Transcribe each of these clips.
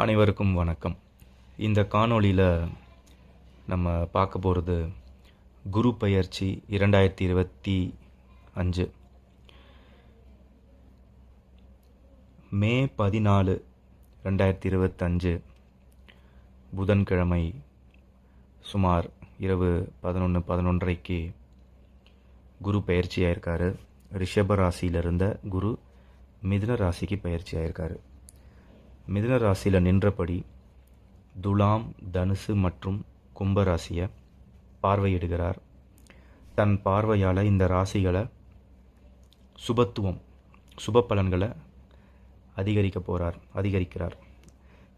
அனைவருக்கும் வணக்கம். இந்த காணொளியில் நம்ம பார்க்க போகிறது குரு பயிற்சி இரண்டாயிரத்தி இருபத்தி அஞ்சு. மே பதினாலு ரெண்டாயிரத்தி இருபத்தஞ்சு புதன்கிழமை சுமார் இரவு பதினொன்று பதினொன்றைக்கு குரு பயிற்சி ஆயிருக்காரு ரிஷப ராசியில் இருந்த குரு மிதுன ராசிக்கு பயிற்சி ஆயிருக்காரு மிதுன ராசியில் நின்றபடி துலாம் தனுசு மற்றும் கும்பராசியை பார்வையிடுகிறார். தன் பார்வையால் இந்த ராசிகளை சுபத்துவம் சுப பலன்களை அதிகரிக்க போகிறார் அதிகரிக்கிறார்.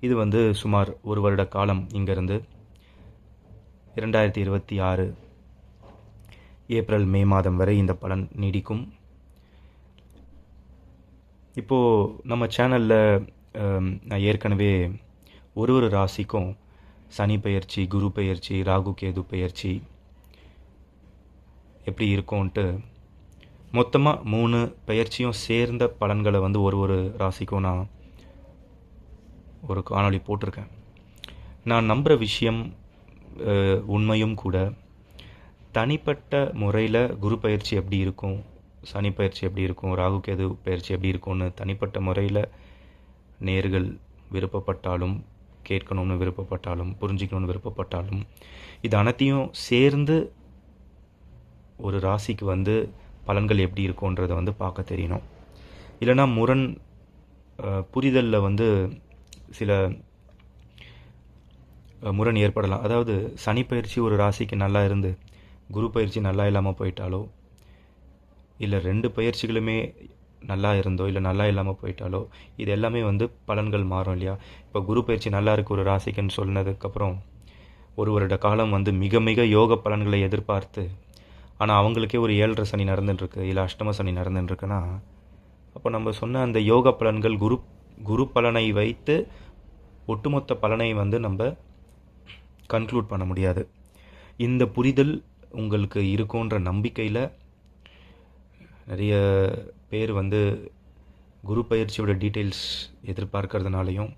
இது வந்து சுமார் ஒரு வருட காலம் இங்கேருந்து இரண்டாயிரத்தி இருபத்தி ஆறு ஏப்ரல் மே மாதம் வரை இந்த பலன் நீடிக்கும். இப்போது நம்ம சேனலில் நான் ஏற்கனவே ஒரு ஒரு ராசிக்கும் சனி பயிற்சி குரு பயிற்சி ராகு கேது பயிற்சி எப்படி இருக்கும்ன்ட்டு மொத்தமாக மூணு பயிற்சியும் சேர்ந்த பலன்களை வந்து ஒரு ஒரு ராசிக்கும் நான் ஒரு காணொளி போட்டிருக்கேன். நான் நம்புகிற விஷயம் உண்மையும் கூட தனிப்பட்ட முறையில் குரு பயிற்சி எப்படி இருக்கும் சனி பயிற்சி எப்படி இருக்கும் ராகு கேது பயிற்சி எப்படி இருக்கும்னு தனிப்பட்ட முறையில் நேர்கள் விருப்பப்பட்டாலும் கேட்கணும்னு விருப்பப்பட்டாலும் புரிஞ்சிக்கணும்னு விருப்பப்பட்டாலும் இது அனைத்தையும் சேர்ந்து ஒரு ராசிக்கு வந்து பலன்கள் எப்படி இருக்கும்ன்றதை வந்து பார்க்க தெரியணும். இல்லைன்னா முரண் புரிதலில் வந்து சில முரண் ஏற்படலாம். அதாவது சனி பயிற்சி ஒரு ராசிக்கு நல்லா இருந்து குரு பயிற்சி நல்லா இல்லாமல் போயிட்டாலோ இல்லை ரெண்டு பயிற்சிகளுமே நல்லா இருந்தோ இல்லை நல்லா இல்லாமல் போயிட்டாலோ இது எல்லாமே வந்து பலன்கள் மாறும் இல்லையா? இப்போ குரு பயிற்சி நல்லா இருக்கு ஒரு ராசிக்குன்னு சொன்னதுக்கப்புறம் ஒரு வருட காலம் வந்து மிக மிக யோக பலன்களை எதிர்பார்த்து ஆனால் அவங்களுக்கே ஒரு ஏழரை சனி நடந்துட்டுருக்கு இல்லை அஷ்டம சனி நடந்துட்டுருக்குன்னா அப்போ நம்ம சொன்ன அந்த யோக பலன்கள் குரு குரு பலனை வைத்து ஒட்டுமொத்த பலனை வந்து நம்ம கன்க்ளூட் பண்ண முடியாது. இந்த புரிதல் உங்களுக்கு இருக்குன்ற நம்பிக்கையில் நிறைய பேர் வந்து குரு பயிற்சியோட டீட்டெயில்ஸ் எதிர்பார்க்கறதுனாலையும்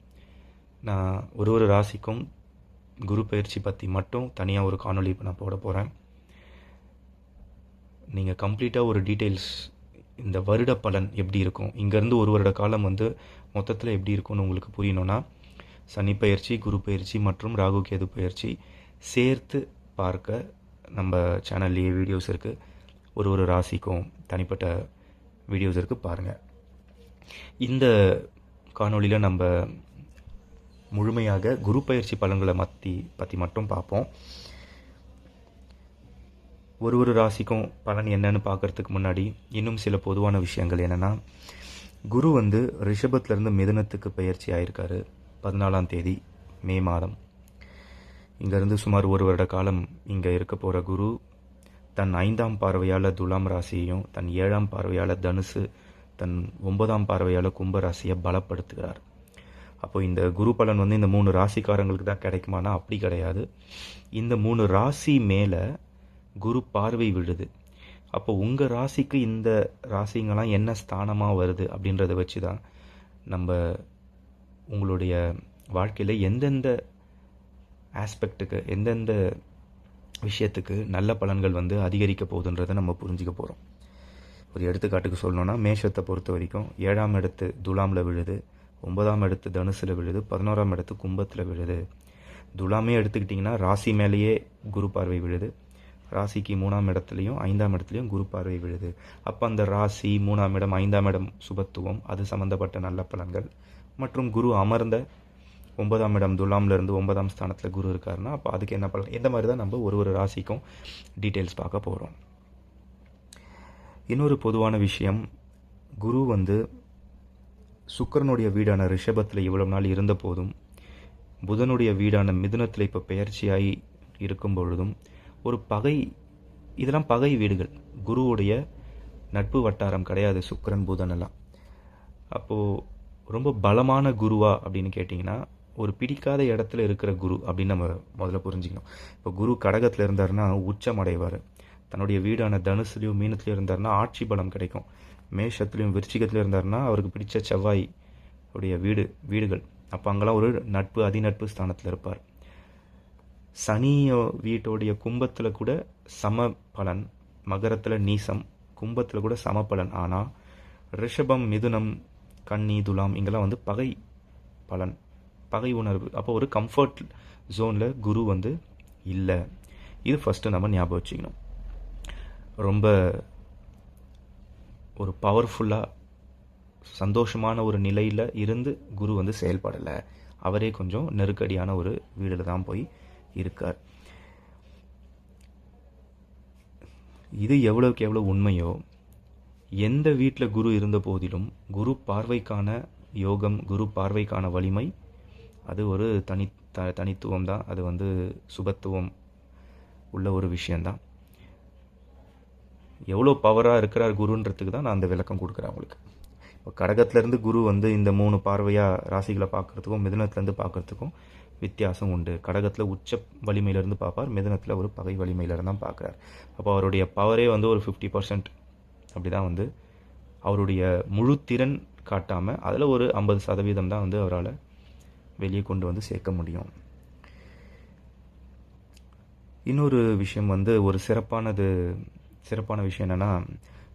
நான் ஒரு ஒரு ராசிக்கும் குரு பயிற்சி பற்றி மட்டும் தனியாக ஒரு காணொளி இப்போ நான் போட போகிறேன் நீங்கள் கம்ப்ளீட்டாக ஒரு டீட்டெயில்ஸ் இந்த வருட பலன் எப்படி இருக்கும்? இங்கேருந்து ஒரு வருட காலம் வந்து மொத்தத்தில் எப்படி இருக்கும்னு உங்களுக்கு புரியணும்னா சனி பயிற்சி குரு பயிற்சி மற்றும் ராகு கேது பயிற்சி சேர்த்து பார்க்க நம்ம சேனல்லையே வீடியோஸ் இருக்குது ஒரு ஒரு ராசிக்கும் தனிப்பட்ட வீடியோஸ் இருக்குது பாருங்கள் இந்த காணொளியில் நம்ம முழுமையாக குரு பயிற்சி பலன்களை மத்தி பற்றி மட்டும் பார்ப்போம். ஒரு ஒரு ராசிக்கும் பலன் என்னன்னு பார்க்கறதுக்கு முன்னாடி இன்னும் சில பொதுவான விஷயங்கள் என்னென்னா குரு வந்து ரிஷபத்துலேருந்து மிதனத்துக்கு பயிற்சி ஆயிருக்காரு பதினாலாம் தேதி மே மாதம். இங்கேருந்து சுமார் ஒரு வருட காலம் இங்கே இருக்க போகிற குரு தன் ஐந்தாம் பார்வையால் துலாம் ராசியையும் தன் ஏழாம் பார்வையால் தனுசு தன் ஒன்பதாம் பார்வையால் கும்ப ராசியை பலப்படுத்துகிறார். அப்போ இந்த குரு பலன் வந்து இந்த மூணு ராசிக்காரங்களுக்கு தான் கிடைக்குமானா? அப்படி கிடையாது. இந்த மூணு ராசி மேலே குரு பார்வை விழுது. அப்போ உங்கள் ராசிக்கு இந்த ராசிங்கெல்லாம் என்ன ஸ்தானமாக வருது அப்படின்றத வச்சு தான் நம்ம உங்களுடைய வாழ்க்கையில் எந்தெந்த ஆஸ்பெக்ட்டுக்கு எந்தெந்த விஷயத்துக்கு நல்ல பலன்கள் வந்து அதிகரிக்க போகுதுன்றதை நம்ம புரிஞ்சுக்க போகிறோம் ஒரு எடுத்துக்காட்டுக்கு சொல்லணும்னா மேஷத்தை பொறுத்த வரைக்கும் ஏழாம் இடத்து துலாமில் விழுது ஒன்பதாம் இடத்து தனுசில் விழுது பதினோராம் இடத்து கும்பத்தில் விழுது. துலாமே எடுத்துக்கிட்டிங்கன்னா ராசி மேலேயே குரு பார்வை விழுது. ராசிக்கு மூணாம் இடத்துலையும் ஐந்தாம் இடத்துலையும் குரு பார்வை விழுது. அப்போ அந்த ராசி மூணாம் இடம் ஐந்தாம் இடம் சுபத்துவம் அது சம்மந்தப்பட்ட நல்ல பலன்கள். மற்றும் குரு அமர்ந்த ஒன்பதாம் இடம் துலாம்லேருந்து ஒன்பதாம் ஸ்தானத்தில் குரு இருக்காருன்னா அப்போ அதுக்கு என்ன பண்ணலாம் இந்த மாதிரி தான் நம்ம ஒரு ஒரு ராசிக்கும் டீட்டெயில்ஸ் பார்க்க போகிறோம் இன்னொரு பொதுவான விஷயம் குரு வந்து சுக்கிரனுடைய வீடான ரிஷபத்தில் இவ்வளவு நாள் இருந்த போதும் புதனுடைய வீடான மிதுனத்தில் இப்போ பெயர்ச்சியாகி இருக்கும் பொழுதும் ஒரு பகை இதெல்லாம் பகை வீடுகள். குருவுடைய நட்பு வட்டாரம் கிடையாது சுக்கரன் புதன் எல்லாம். அப்போது ரொம்ப பலமான குருவா அப்படின்னு கேட்டிங்கன்னா ஒரு பிடிக்காத இடத்துல இருக்கிற குரு அப்படின்னு நம்ம முதல்ல புரிஞ்சுக்கணும். இப்போ குரு கடகத்தில் இருந்தாருன்னா உச்சம் அடைவார். தன்னுடைய வீடான தனுசுலையும் மீனத்துலையும் இருந்தாருன்னா ஆட்சி பலம் கிடைக்கும். மேஷத்துலையும் விருச்சிகத்துலையும் இருந்தாருன்னா அவருக்கு பிடிச்ச செவ்வாய் உடைய வீடு வீடுகள். அப்போ அங்கெல்லாம் ஒரு நட்பு அதிநட்பு ஸ்தானத்தில் இருப்பார். சனி வீட்டோடைய கும்பத்தில் கூட சம பலன் மகரத்தில் நீசம் கும்பத்தில் கூட சம பலன் ஆனால் ரிஷபம் மிதுனம் கன்னி துலாம் இங்கெல்லாம் வந்து பகை பலன். பகை உணர்வு. அப்போ ஒரு கம்ஃபர்ட் ஜோனில் குரு வந்து இல்லை. இது ஃபஸ்ட்டு நம்ம ஞாபகம் வச்சுக்கணும். ரொம்ப ஒரு பவர்ஃபுல்லாக சந்தோஷமான ஒரு நிலையில் இருந்து குரு வந்து செயல்படலை. அவரே கொஞ்சம் நெருக்கடியான ஒரு வீடில் தான் போய் இருக்கார். இது எவ்வளோக்கு எவ்வளோ உண்மையோ எந்த வீட்டில் குரு இருந்த போதிலும் குரு பார்வைக்கான யோகம் குரு பார்வைக்கான வலிமை அது ஒரு தனி த தனித்துவம் தான் அது வந்து சுபத்துவம் உள்ள ஒரு விஷயந்தான் எவ்வளோ பவராக இருக்கிறார் குருன்றதுக்கு தான் நான் அந்த விளக்கம் கொடுக்குறேன் உங்களுக்கு இப்போ கடகத்துலேருந்து குரு வந்து இந்த மூணு பார்வையாக ராசிகளை பார்க்குறதுக்கும் மிதனத்துலேருந்து பார்க்குறதுக்கும் வித்தியாசம் உண்டு. கடகத்தில் உச்ச வலிமையிலேருந்து பார்ப்பார் மிதனத்தில் ஒரு பகை வலிமையிலேருந்து தான் பார்க்குறார். அப்போ அவருடைய பவரே வந்து ஒரு ஃபிஃப்டி பர்சன்ட் அப்படி தான் வந்து அவருடைய முழு திறன் காட்டாமல் அதில் ஒரு ஐம்பது சதவீதம் தான் வந்து அவரால் வெளியே கொண்டு வந்து சேர்க்க முடியும். இன்னொரு விஷயம் வந்து ஒரு சிறப்பானது சிறப்பான விஷயம் என்னென்னா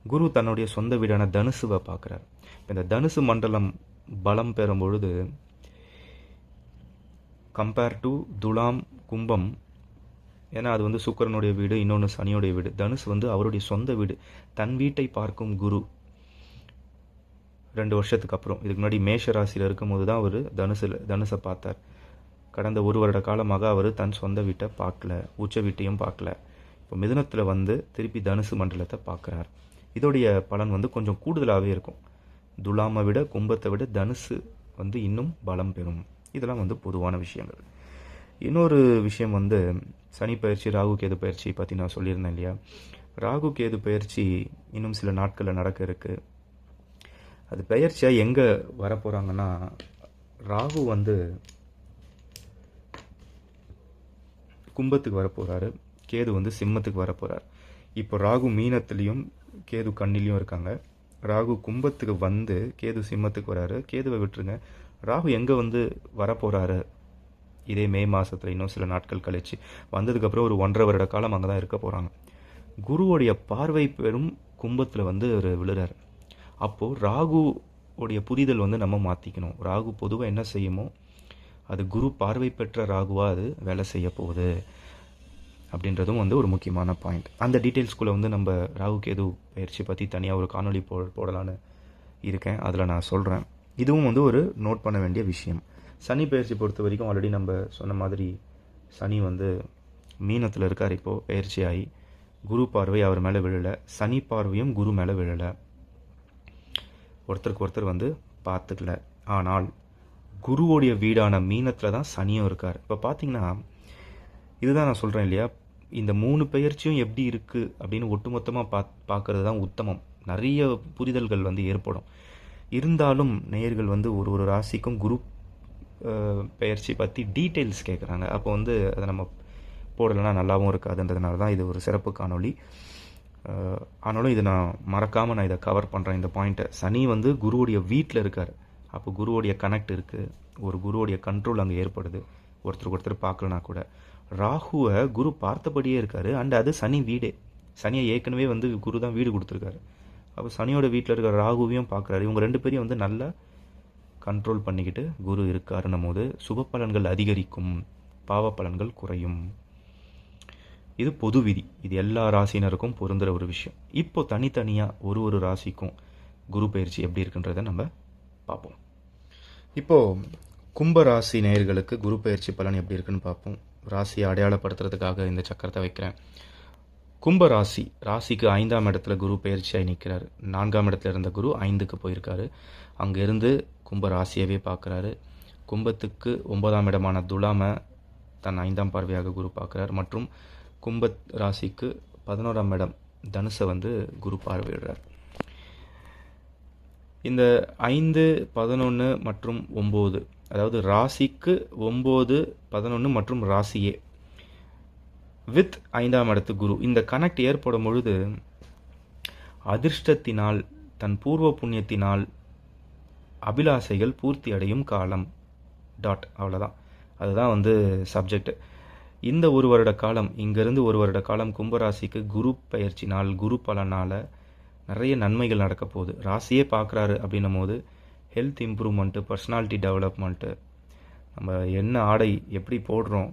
குரு தன்னுடைய சொந்த வீடான தனுசுவை பார்க்குறார். இந்த தனுசு மண்டலம் பலம் பெறும் பொழுது கம்பேர் டு துலாம் கும்பம் ஏன்னா அது வந்து சுக்கரனுடைய வீடு இன்னொன்று சனியோடைய வீடு. தனுஷ் வந்து அவருடைய சொந்த வீடு தன் வீட்டை பார்க்கும் குரு. ரெண்டு வருஷத்துக்கு அப்புறம். இதுக்கு முன்னாடி மேஷ ராசியில் இருக்கும்போது தான் அவர் தனுசில் தனுசை பார்த்தார். கடந்த ஒரு வருட காலமாக அவர் தன் சொந்த வீட்டை பார்க்கல உச்ச வீட்டையும் பார்க்கல. இப்போ மிதுனத்தில் வந்து திருப்பி தனுசு மண்டலத்தை பார்க்குறார். இதோடைய பலன் வந்து கொஞ்சம் கூடுதலாகவே இருக்கும். துலாமை விட கும்பத்தை விட தனுசு வந்து இன்னும் பலம் பெறும். இதெல்லாம் வந்து பொதுவான விஷயங்கள். இன்னொரு விஷயம் வந்து சனி பயிற்சி ராகு கேது பயிற்சி பற்றி நான் சொல்லியிருந்தேன் இல்லையா? ராகு கேது பயிற்சி இன்னும் சில நாட்களில் நடக்க இருக்குது அது பெயர்ச்சியாக எங்கே வரப்போகிறாங்கன்னா ராகு வந்து கும்பத்துக்கு வரப்போகிறாரு கேது வந்து சிம்மத்துக்கு வரப்போகிறார் இப்போ ராகு மீனத்துலேயும் கேது கண்ணிலையும் இருக்காங்க. ராகு கும்பத்துக்கு வந்து கேது சிம்மத்துக்கு வராரு. கேதுவை விட்டுருங்க. ராகு எங்கே வந்து வரப்போகிறாரு இதே மே மாதத்தில் இன்னும் சில நாட்கள் கழிச்சு. வந்ததுக்கப்புறம் ஒரு ஒன்றரை வருட காலம் அங்கே தான் இருக்க போகிறாங்க குருவோடைய பார்வை பெரும் கும்பத்தில் வந்து ஒரு விழுறாரு. அப்போது ராகு உடைய புரிதல் வந்து நம்ம மாற்றிக்கணும் ராகு பொதுவாக என்ன செய்யுமோ அது குரு பார்வை பெற்ற ராகுவாக அது வேலை செய்ய போகுது அப்படின்றதும் வந்து ஒரு முக்கியமான பாயிண்ட் அந்த டீட்டெயில்ஸ்குள்ளே வந்து நம்ம ராகு கேது பயிற்சி பற்றி தனியாக ஒரு காணொலி போ போடலான்னு இருக்கேன். அதில் நான் சொல்கிறேன் இதுவும் வந்து ஒரு நோட் பண்ண வேண்டிய விஷயம். சனி பயிற்சி பொறுத்த வரைக்கும் ஆல்ரெடி நம்ம சொன்ன மாதிரி சனி வந்து மீனத்தில் இருக்கார். இப்போது பயிற்சி ஆகி குரு பார்வை அவர் மேலே விழலை. சனி பார்வையும் குரு மேலே விழலை. ஒருத்தருக்கு ஒருத்தர் வந்து பார்த்துக்கல. ஆனால் குருவோடைய வீடான மீனத்தில் தான் சனியும் இருக்கார். இப்போ பார்த்தீங்கன்னா இதுதான் நான் சொல்கிறேன் இல்லையா? இந்த மூணு பெயர்ச்சியும் எப்படி இருக்குது அப்படின்னு ஒட்டுமொத்தமாக பா பார்க்கறது தான் உத்தமம். நிறைய புரிதல்கள் வந்து ஏற்படும். இருந்தாலும் நேயர்கள் வந்து ஒரு ஒரு ராசிக்கும் குரு பெயர்ச்சி பற்றி டீட்டெயில்ஸ் கேட்குறாங்க அப்போ வந்து அதை நம்ம போடலைன்னா நல்லாவும் இருக்காதுன்றதுனால தான் இது ஒரு சிறப்பு காணொளி. ஆனாலும் இதை நான் மறக்காமல் நான் இதை கவர் பண்ணுறேன் இந்த பாயிண்ட்டை சனி வந்து குருவுடைய வீட்டில் இருக்கார். அப்போ குருவுடைய கனெக்ட் இருக்குது ஒரு குருவுடைய கண்ட்ரோல் அங்கே ஏற்படுது. ஒருத்தருக்கு ஒருத்தர் பார்க்கலனா கூட. ராகுவை குரு பார்த்தபடியே இருக்கார். அண்ட் அது சனி வீடே. சனியை ஏற்கனவே வந்து குரு தான் வீடு கொடுத்துருக்காரு. அப்போ சனியோட வீட்டில் இருக்கிற ராகுவையும் பார்க்குறாரு. இவங்க ரெண்டு பேரையும் வந்து நல்லா கண்ட்ரோல் பண்ணிக்கிட்டு குரு இருக்காருன்னும் போது சுப பலன்கள் அதிகரிக்கும். பாவ பலன்கள் குறையும். இது பொது விதி இது எல்லா ராசினருக்கும் பொருந்துகிற ஒரு விஷயம். இப்போ தனித்தனியாக ஒரு ஒரு ராசிக்கும் குரு பயிற்சி எப்படி இருக்குன்றதை நம்ம பார்ப்போம். இப்போது கும்ப ராசி நேயர்களுக்கு குரு பயிற்சி பலன் எப்படி இருக்குன்னு பார்ப்போம். ராசியை அடையாளப்படுத்துறதுக்காக இந்த சக்கரத்தை வைக்கிறேன். கும்ப ராசி ராசிக்கு ஐந்தாம் இடத்துல குரு பயிற்சியாகி நிற்கிறார். நான்காம் இடத்துல இருந்த குரு ஐந்துக்கு போயிருக்காரு. அங்கேருந்து கும்ப ராசியவே பார்க்குறாரு. கும்பத்துக்கு ஒன்பதாம் இடமான துலாமை தன் ஐந்தாம் பார்வையாக குரு பார்க்குறார். மற்றும் கும்ப ராசிக்கு பதினோராம் இடம் தனுசை வந்து குரு பார்வையிடுறார். இந்த ஐந்து பதினொன்று மற்றும் ஒம்பது அதாவது ராசிக்கு ஒம்பது பதினொன்று மற்றும் ராசியே வித் ஐந்தாம் இடத்து குரு. இந்த கனெக்ட் ஏற்படும் பொழுது அதிர்ஷ்டத்தினால் தன் பூர்வ புண்ணியத்தினால் அபிலாசைகள் பூர்த்தி அடையும் காலம். டாட் அவ்வளோதான் அதுதான் வந்து சப்ஜெக்ட் இந்த ஒரு வருட காலம் இங்கேருந்து ஒரு வருட காலம் கும்பராசிக்கு குரு பயிற்சி நாள் குரு பலனால் நிறைய நன்மைகள் நடக்க போகுது. ராசியே பார்க்குறாரு அப்படின்னும் போது ஹெல்த் இம்ப்ரூவ்மெண்ட்டு பர்சனாலிட்டி டெவலப்மெண்ட்டு நம்ம என்ன ஆடை எப்படி போடுறோம்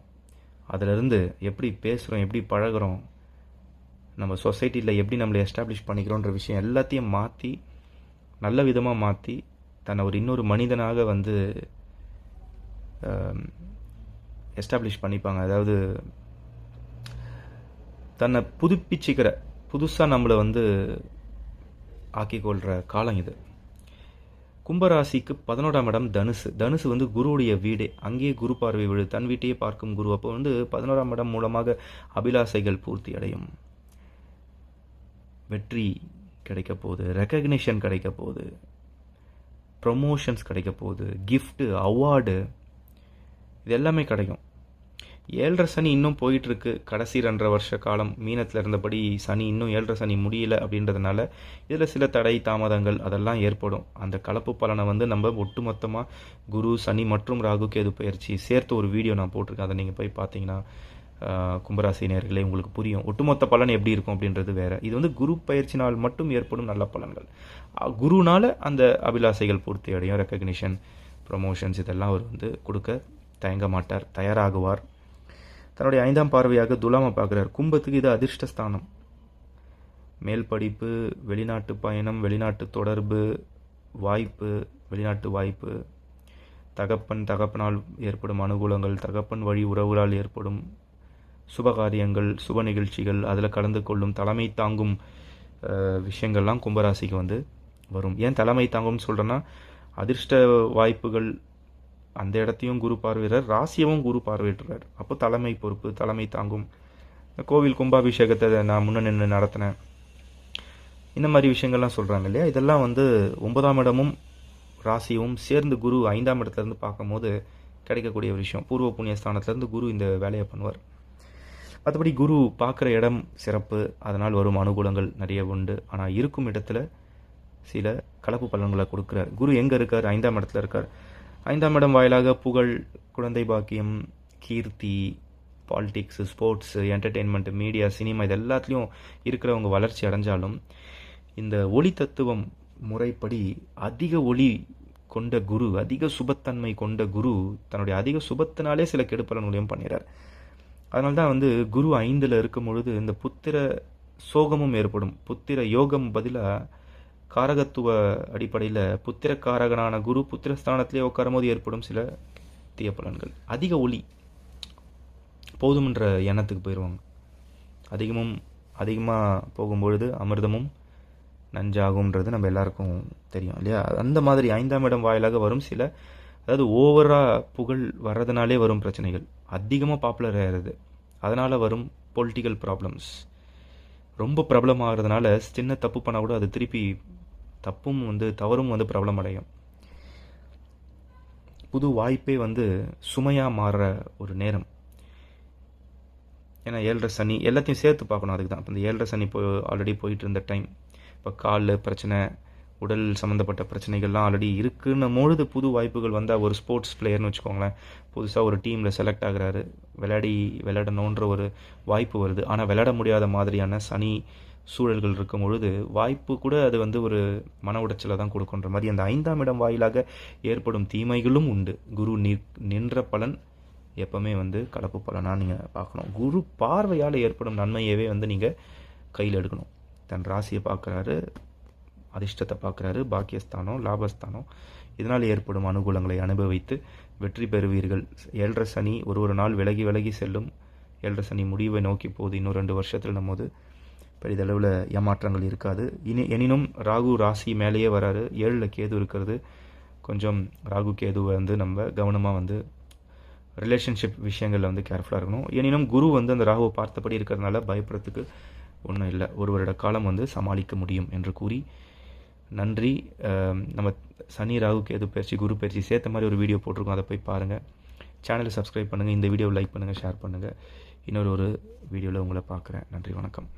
அதிலிருந்து எப்படி பேசுகிறோம் எப்படி பழகுறோம் நம்ம சொசைட்டியில் எப்படி நம்மளை எஸ்டாப்ளிஷ் பண்ணிக்கிறோன்ற விஷயம் எல்லாத்தையும் மாற்றி நல்ல விதமாக மாற்றி தன்னை ஒரு இன்னொரு மனிதனாக வந்து எஸ்டாப்ளிஷ் பண்ணிப்பாங்க. அதாவது தன்னை புதுப்பிச்சுக்கிற புதுசாக நம்மளை வந்து ஆக்கிக்கொள்கிற காலம் இது. கும்பராசிக்கு பதினோராம் இடம் தனுசு. தனுசு வந்து குருவுடைய வீடே. அங்கேயே குரு பார்வை விழு தன் வீட்டையே பார்க்கும் குரு. அப்போ வந்து பதினோராம் இடம் மூலமாக அபிலாசைகள் பூர்த்தி அடையும். வெற்றி கிடைக்க போகுது. ரெக்கக்னிஷன் கிடைக்க போகுது. ப்ரொமோஷன்ஸ் கிடைக்க போகுது. கிஃப்ட்டு அவார்டு இது எல்லாமே கிடைக்கும். ஏழரை சனி இன்னும் போயிட்டுருக்கு. கடைசி ரெண்டரை வருஷ காலம் மீனத்தில் இருந்தபடி சனி இன்னும் ஏழரை சனி முடியல அப்படின்றதுனால இதில் சில தடை தாமதங்கள் அதெல்லாம் ஏற்படும். அந்த கலப்பு பலனை வந்து நம்ம ஒட்டுமொத்தமாக குரு சனி மற்றும் ராகு கேது பயிற்சி சேர்த்து ஒரு வீடியோ நான் போட்டிருக்கேன். அதை நீங்கள் போய் பார்த்தீங்கன்னா கும்பராசி நேர்களே உங்களுக்கு புரியும். ஒட்டுமொத்த பலன் எப்படி இருக்கும் அப்படின்றது வேறு. இது வந்து குரு பயிற்சினால் மட்டும் ஏற்படும் நல்ல பலன்கள். குருனால் அந்த அபிலாசைகள் பூர்த்தி அடையும். ரெக்கக்னிஷன் ப்ரொமோஷன்ஸ் இதெல்லாம் அவர் வந்து கொடுக்க தயங்க மாட்டார். தயாராகுவார். தன்னுடைய ஐந்தாம் பார்வையாக துலாமை பார்க்குறார். கும்பத்துக்கு இது அதிர்ஷ்டஸ்தானம். மேல் படிப்பு வெளிநாட்டு பயணம் வெளிநாட்டு தொடர்பு வாய்ப்பு வெளிநாட்டு வாய்ப்பு. தகப்பன் தகப்பனால் ஏற்படும் அனுகூலங்கள் தகப்பன் வழி உறவுகளால் ஏற்படும் சுபகாரியங்கள் சுப நிகழ்ச்சிகள் அதில் கலந்து கொள்ளும் தலைமை தாங்கும் விஷயங்கள்லாம் கும்பராசிக்கு வந்து வரும். ஏன் தலைமை தாங்கும்னு சொல்கிறேன்னா அதிர்ஷ்ட வாய்ப்புகள் அந்த இடத்தையும் குரு பார்வையிறார் ராசியவும் குரு பார்வையிடுறார். அப்போ தலைமை பொறுப்பு தலைமை தாங்கும். கோவில் கும்பாபிஷேகத்தை நான் முன்ன நின்று நடத்தினேன். இந்த மாதிரி விஷயங்கள்லாம் சொல்கிறாங்க இல்லையா? இதெல்லாம் வந்து ஒன்பதாம் இடமும் ராசியும் சேர்ந்து குரு ஐந்தாம் இடத்துலேருந்து பார்க்கும்போது கிடைக்கக்கூடிய ஒரு விஷயம். பூர்வ புண்ணிய ஸ்தானத்துலேருந்து குரு இந்த வேலையை பண்ணுவார். மற்றபடி குரு பார்க்குற இடம் சிறப்பு. அதனால் வரும் அனுகூலங்கள் நிறைய உண்டு. ஆனால் இருக்கும் இடத்துல சில கலப்பு பலன்களை கொடுக்குறார். குரு எங்கே இருக்கார்? ஐந்தாம் இடத்துல இருக்கார். ஐந்தாம் இடம் வாயிலாக புகழ் குழந்தை பாக்கியம் கீர்த்தி politics sports entertainment media cinema இது எல்லாத்துலேயும் இருக்கிறவங்க வளர்ச்சி அடைஞ்சாலும் இந்த ஒளி தத்துவம் முறைப்படி அதிக ஒளி கொண்ட குரு அதிக சுபத்தன்மை கொண்ட குரு தன்னுடைய அதிக சுபத்தினாலே சில கெடுப்பலன்களையும் பண்ணிடுறார் அதனால தான் வந்து குரு ஐந்தில் இருக்கும் பொழுது இந்த புத்திர சோகமும் ஏற்படும். புத்திர யோகம் பதிலாக காரகத்துவ அடிப்படையில் புத்திரக்காரகனான குரு புத்திரஸ்தானத்திலே உட்காரும்போது ஏற்படும் சில தீய பலன்கள் அதிக ஒளி போதுமன்ற எண்ணத்துக்கு போயிடுவாங்க அதிகமும் அதிகமாக போகும்பொழுது அமிர்தமும் நஞ்சாகும்ன்றது நம்ம எல்லாருக்கும் தெரியும் இல்லையா? அந்த மாதிரி ஐந்தாம் இடம் வாயிலாக வரும் சில அதாவது ஓவராக புகழ் வர்றதுனாலே வரும் பிரச்சனைகள். அதிகமாக பாப்புலர் ஆகிறது அதனால் வரும் பொலிட்டிக்கல் ப்ராப்ளம்ஸ் ரொம்ப பிரபலம் ஆகிறதுனால சின்ன தப்பு பண்ணால் கூட அது திருப்பி தப்பும் வந்து தவறும் வந்து பிரபலம் அடையும் புது வாய்ப்பே வந்து சுமையாக மாறுற ஒரு நேரம். ஏன்னா ஏழரை சனி எல்லாத்தையும் சேர்த்து பார்க்கணும் அதுக்கு தான் அந்த இந்த ஏழரை சனி போய் ஆல்ரெடி போயிட்டு இருந்த டைம் இப்போ காலில் பிரச்சனை உடல் சம்மந்தப்பட்ட பிரச்சனைகள்லாம் ஆல்ரெடி இருக்குன்னு பொழுது புது வாய்ப்புகள் வந்தால் ஒரு ஸ்போர்ட்ஸ் பிளேயர்னு வச்சுக்கோங்களேன் புதுசாக ஒரு டீமில் செலக்ட் ஆகிறாரு. விளையாடி விளையாடணுன்ற ஒரு வாய்ப்பு வருது. ஆனால் விளையாட முடியாத மாதிரியான சனி சூழல்கள் இருக்கும் பொழுது வாய்ப்பு கூட அது வந்து ஒரு மன உடைச்சலை தான் கொடுக்குன்ற மாதிரி அந்த ஐந்தாம் இடம் வாயிலாக ஏற்படும் தீமைகளும் உண்டு. குரு நின்ற பலன் எப்பவுமே வந்து கலப்பு பலனாக நீங்கள் பார்க்கணும். குரு பார்வையால் ஏற்படும் நன்மையவே வந்து நீங்கள் கையில் எடுக்கணும். தன் ராசியை பார்க்குறாரு அதிர்ஷ்டத்தை பார்க்குறாரு பாக்கியஸ்தானம் லாபஸ்தானம். இதனால் ஏற்படும் அனுகூலங்களை அனுபவித்து வெற்றி பெறுவீர்கள். ஏழரை சனி ஒரு ஒரு நாள் விலகி விலகி செல்லும். ஏழரை சனி முடிவை நோக்கி போகுது இன்னும் ரெண்டு வருஷத்தில் நம்ம போது பெரிதளவில் ஏமாற்றங்கள் இருக்காது. இனி எனினும் ராகு ராசி மேலேயே வராரு. ஏழில் கேது இருக்கிறது. கொஞ்சம் ராகு கேதுவை வந்து நம்ம கவனமாக வந்து ரிலேஷன்ஷிப் விஷயங்களில் வந்து கேர்ஃபுல்லாக இருக்கணும். எனினும் குரு வந்து அந்த ராகுவை பார்த்தபடி இருக்கிறதுனால பயப்படுறதுக்கு ஒன்றும் இல்லை. ஒரு வருட காலம் வந்து சமாளிக்க முடியும் என்று கூறி நன்றி. நம்ம சனி ராகு கேது பயிற்சி குரு பயிற்சி சேர்த்த மாதிரி ஒரு வீடியோ போட்டிருக்கோம். அதை போய் பாருங்கள் சேனலை சப்ஸ்கிரைப் பண்ணுங்கள் இந்த வீடியோவை லைக் பண்ணுங்கள் ஷேர் பண்ணுங்கள் இன்னொரு ஒரு வீடியோவில் உங்களை பார்க்குறேன். நன்றி வணக்கம்.